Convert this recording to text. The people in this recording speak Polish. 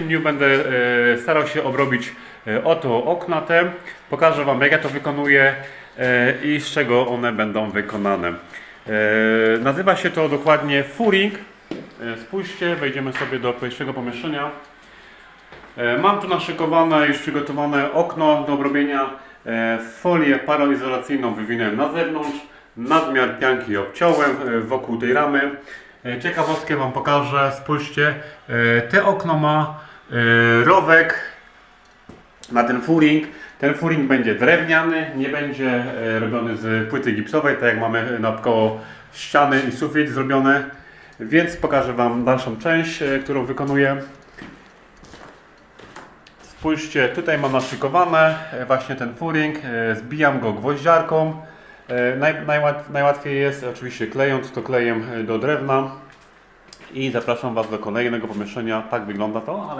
dniu będę e, starał się obrobić e, oto okna te. Pokażę Wam jak ja to wykonuję e, i z czego one będą wykonane. Nazywa się to dokładnie furing. Spójrzcie, wejdziemy sobie do pierwszego pomieszczenia. Mam tu naszykowane, już przygotowane okno do obrobienia. Folię paroizolacyjną wywinąłem na zewnątrz. Nadmiar pianki obciąłem wokół tej ramy. Ciekawostkę Wam pokażę. Spójrzcie, te okno ma rowek na ten furing. Ten furing będzie drewniany, nie będzie e, robiony z płyty gipsowej, tak jak mamy naokoło ściany i sufit zrobione. Więc pokażę Wam dalszą część, e, którą wykonuję. Spójrzcie, tutaj mam naszykowane e, właśnie ten furing, e, zbijam go gwoździarką. E, Naj, najłat, najłatwiej jest oczywiście klejąc to klejem e, do drewna. I zapraszam Was do kolejnego pomieszczenia. Tak wygląda to, ale